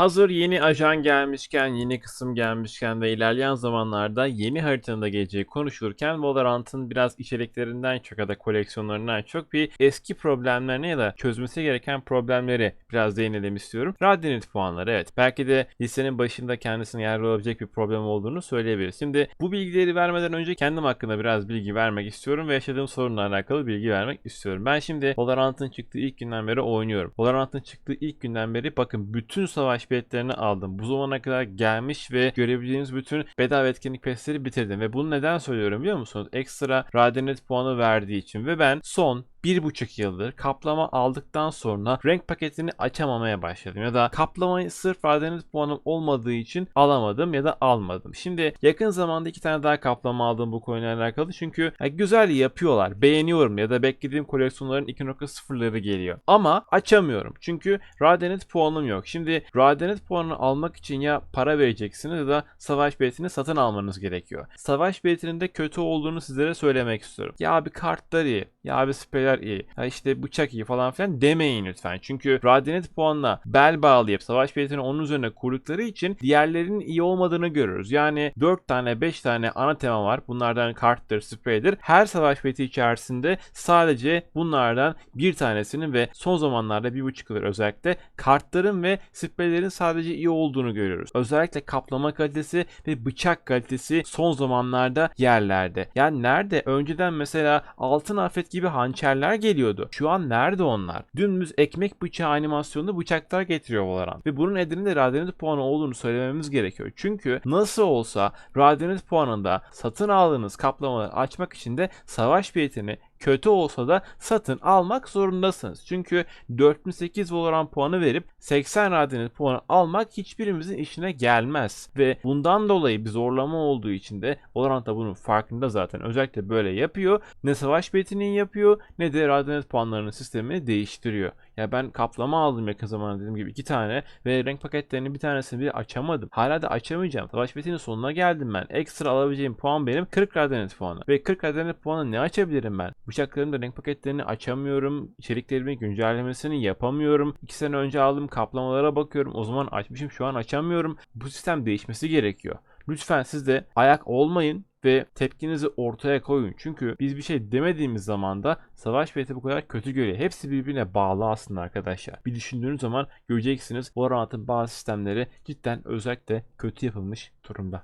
Hazır yeni ajan gelmişken, yeni kısım gelmişken ve ilerleyen zamanlarda yeni haritanın da geleceği konuşulurken Valorant'ın biraz içeriklerinden çok ya da koleksiyonlarından çok bir eski problemlerine ya da çözmesi gereken problemleri biraz değinelim istiyorum. Radyanit puanları evet. Belki de listenin başında kendisine yer olabilecek bir problem olduğunu söyleyebiliriz. Şimdi bu bilgileri vermeden önce kendim hakkında biraz bilgi vermek istiyorum ve yaşadığım sorunla alakalı bilgi vermek istiyorum. Ben şimdi Valorant'ın çıktığı ilk günden beri oynuyorum. Valorant'ın çıktığı ilk günden beri bakın bütün savaş biletlerini aldım. Bu zamana kadar gelmiş ve görebildiğiniz bütün bedava etkinlik pesleri bitirdim. Ve bunu neden söylüyorum biliyor musunuz? Ekstra Radyanet puanı verdiği için. Ve ben son bir buçuk yıldır kaplama aldıktan sonra renk paketini açamamaya başladım. Ya da kaplamayı sırf Radyanet puanım olmadığı için alamadım ya da almadım. Şimdi yakın zamanda iki tane daha kaplama aldım bu konuyla alakalı. Çünkü ya güzel yapıyorlar. Beğeniyorum ya da beklediğim koleksiyonların 2.0'ları geliyor. Ama açamıyorum. Çünkü Radyanet puanım yok. Şimdi Radyanet puanını almak için ya para vereceksiniz ya da savaş biletini satın almanız gerekiyor. Savaş biletinin de kötü olduğunu sizlere söylemek istiyorum. Ya abi kartlar iyi. Ya abi spreler iyi. Ya işte bıçak iyi falan filan demeyin lütfen. Çünkü Radyanet puanına bel bağlayıp savaş biletini onun üzerine kurdukları için diğerlerinin iyi olmadığını görürüz. Yani 4 tane 5 tane ana tema var. Bunlardan karttır, spreydir. Her savaş bileti içerisinde sadece bunlardan bir tanesinin ve son zamanlarda bir buçuk yıldır özellikle kartların ve spreylerin sadece iyi olduğunu görüyoruz. Özellikle kaplama kalitesi ve bıçak kalitesi son zamanlarda yerlerde. Yani nerede? Önceden mesela altın afet gibi hançerler geliyordu. Şu an nerede onlar? Dümdüz ekmek bıçağı animasyonlu bıçaklar getiriyor Valorant. Ve bunun nedeninin de Radyanit puanı olduğunu söylememiz gerekiyor. Çünkü nasıl olsa Radyanit puanında satın aldığınız kaplamaları açmak için de savaş biletini kötü olsa da satın almak zorundasınız. Çünkü 4008 Valorant puanı verip 80 Radyanit puanı almak hiçbirimizin işine gelmez. Ve bundan dolayı bir zorlama olduğu için de Valorant da bunun farkında zaten. Özellikle böyle yapıyor. Ne savaş biletini yapıyor ne de Radyanit puanlarının sistemini değiştiriyor. Ya ben kaplama aldım yakın zamanda dediğim gibi iki tane ve renk paketlerinin bir tanesini bile açamadım. Hala da açamayacağım. Savaş biletinin sonuna geldim ben. Ekstra alabileceğim puan benim 40 Radyanit puanı. Ve 40 Radyanit puanı ne açabilirim ben? Bıçaklarımda renk paketlerini açamıyorum. İçeriklerimin güncellemesini yapamıyorum. 2 sene önce aldığım kaplamalara bakıyorum. O zaman açmışım şu an açamıyorum. Bu sistem değişmesi gerekiyor. Lütfen siz de ayak olmayın ve tepkinizi ortaya koyun. Çünkü biz bir şey demediğimiz zaman da savaş bileti bu kadar kötü görüyor. Hepsi birbirine bağlı aslında arkadaşlar. Bir düşündüğünüz zaman göreceksiniz Valorant'ın bazı sistemleri cidden özellikle kötü yapılmış durumda.